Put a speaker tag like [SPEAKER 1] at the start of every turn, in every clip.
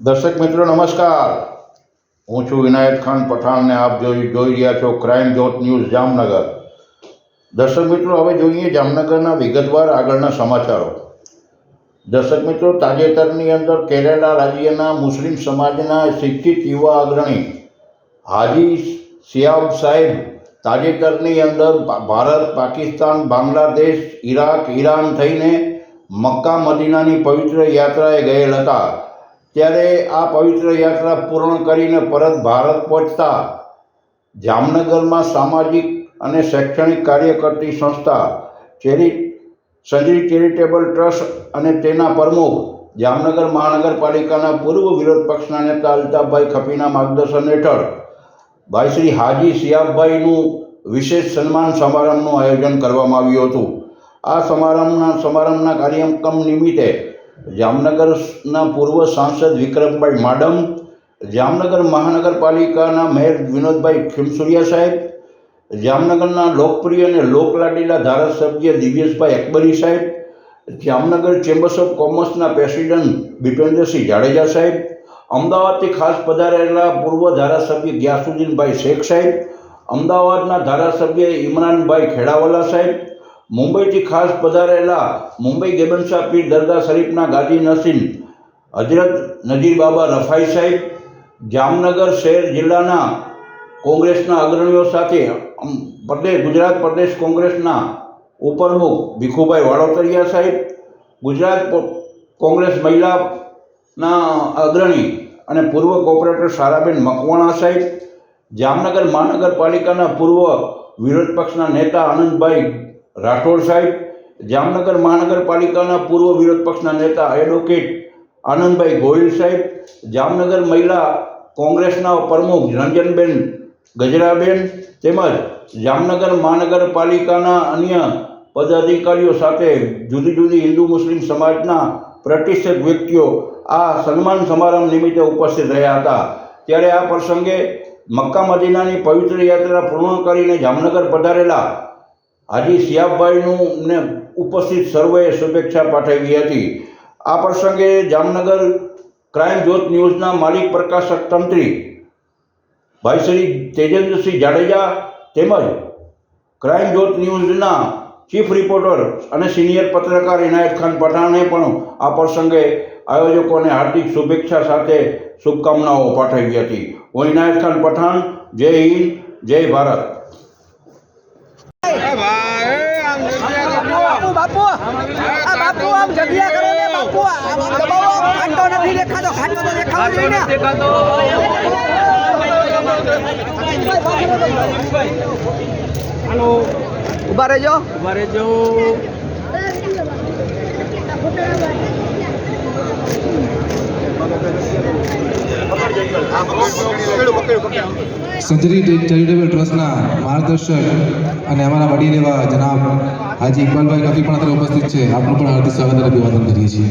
[SPEAKER 1] દર્શક મિત્રો, નમસ્કાર. હું છું વિનાયત ખાન પઠાણને આપ જોઈ જોઈ રહ્યા છો ક્રાઇમ જોત ન્યૂઝ જામનગર. દર્શક મિત્રો, હવે જોઈએ જામનગરના વિગતવાર આગળના સમાચારો. દર્શક મિત્રો, તાજેતરની અંદર કેરેલા રાજ્યના મુસ્લિમ સમાજના શિક્ષિત યુવા અગ્રણી હાજી સિયાબ સાહેબ તાજેતરની અંદર ભારત, પાકિસ્તાન, બાંગ્લાદેશ ઈરાક ઈરાન થઈને મક્કા, મદીનાની પવિત્ર યાત્રાએ ગયેલ હતા. ત્યારે આ પવિત્ર યાત્રા પૂર્ણ કરીને પરત ભારત પહોંચતા જામનગરમાં સામાજિક અને શૈક્ષણિક કાર્ય કરતી સંસ્થા ચેરી, સંજરી ચેરિટેબલ ટ્રસ્ટ અને તેના પ્રમુખ જામનગર મહાનગરપાલિકાના પૂર્વ વિરોધ પક્ષના નેતા અલ્તાફભાઈ ખપીના માર્ગદર્શન હેઠળ ભાઈ શ્રી હાજી સિયાબભાઈનું વિશેષ સન્માન સમારંભનું આયોજન કરવામાં આવ્યું હતું. આ સમારંભના સમારંભના કાર્યક્રમ નિમિત્તે જામનગરના પૂર્વ સાંસદ વિક્રમભાઈ માડમ, જામનગર મહાનગરપાલિકાના મેયર વિનોદભાઈ ખીમસુરિયા સાહેબ, જામનગરના લોકપ્રિય અને લોકલાડીલા ધારાસભ્ય દિવ્યેશભાઈ અકબરી સાહેબ, જામનગર ચેમ્બર્સ ઓફ કોમર્સના પ્રેસિડન્ટ ભીપેન્દ્રસિંહ જાડેજા સાહેબ, અમદાવાદથી ખાસ પધારેલા પૂર્વ ધારાસભ્ય ગ્યાસુદ્દીનભાઈ શેખ સાહેબ, અમદાવાદના ધારાસભ્ય ઇમરાનભાઈ ખેડાવાલા સાહેબ મુંબઈથી ખાસ પધારેલા મુંબઈ ગેબનશાહ પીર દરગાહ શરીફના ગાદી નસીન હજરત નજીર બાબા રફાઈ સાહેબ, જામનગર શહેર જિલ્લાના કોંગ્રેસના અગ્રણીઓ સાથે પ્રદેશ, ગુજરાત પ્રદેશ કોંગ્રેસના ઉપપ્રમુખ ભીખુભાઈ વાડોતરિયા સાહેબ, ગુજરાત કોંગ્રેસ મહિલાના અગ્રણી અને પૂર્વ કોર્પોરેટર સારાબેન મકવાણા સાહેબ, જામનગર મહાનગરપાલિકાના પૂર્વ વિરોધ પક્ષના નેતા આનંદભાઈ રાઠોડ સાહેબ, જામનગર મહાનગરપાલિકાના પૂર્વ વિરોધ પક્ષના નેતા એડવોકેટ આનંદભાઈ ગોહિલ સાહેબ, જામનગર મહિલા કોંગ્રેસના પ્રમુખ રંજનબેન ગજરાબેન તેમજ જામનગર મહાનગરપાલિકાના અન્ય પદાધિકારીઓ સાથે જુદી જુદી હિન્દુ મુસ્લિમ સમાજના પ્રતિષ્ઠિત વ્યક્તિઓ આ સન્માન સમારંભ નિમિત્તે ઉપસ્થિત રહ્યા હતા. ત્યારે આ પ્રસંગે મક્કા મદીનાની પવિત્ર યાત્રા પૂર્ણ કરીને જામનગર પધારેલા હાજી સિયાબભાઈનું ને ઉપસ્થિત સર્વેએ શુભેચ્છા પાઠવી હતી. આ પ્રસંગે જામનગર ક્રાઇમ જ્યોત ન્યૂઝના માલિક પ્રકાશક તંત્રી ભાઈ શ્રી તેજેન્દ્રસિંહ જાડેજા તેમજ ક્રાઇમ જ્યોત ન્યૂઝના ચીફ રિપોર્ટર અને સિનિયર પત્રકાર ઇનાયત ખાન પઠાણે પણ આ પ્રસંગે આયોજકોને હાર્દિક શુભેચ્છા સાથે શુભકામનાઓ પાઠવી હતી. હું ઇનાયત ખાન પઠાણ, જય હિન્દ, જય ભારત.
[SPEAKER 2] દેખાવો જોઈએ ને ઊભા રહેજો.
[SPEAKER 3] સજરી ચેરિટેબલ ટ્રસ્ટના માર્ગદર્શક અને અમારા વડીલ એવા જનાબ હાજી ઇકબાલભાઈ કફી પણ અત્યારે ઉપસ્થિત છે. આપનું પણ હાર્દિક સ્વાગત અને અભિવાદન કરીએ છીએ.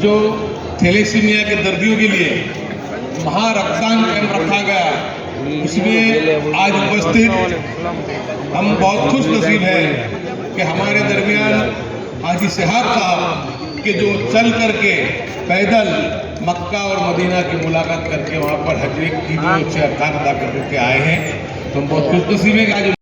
[SPEAKER 4] जो थैलेसीमिया के दर्दियों के लिए महारक्तदान कैंप रखा गया इसमें आज उपस्थित हम बहुत खुश नसीब हैं कि हमारे दरमियान हाजी सिहाब साहब के जो चल करके पैदल मक्का और मदीना की मुलाकात करके वहाँ पर हजरे की जो अदा करके आए हैं। तो हम बहुत खुश नसीब हैं कि आज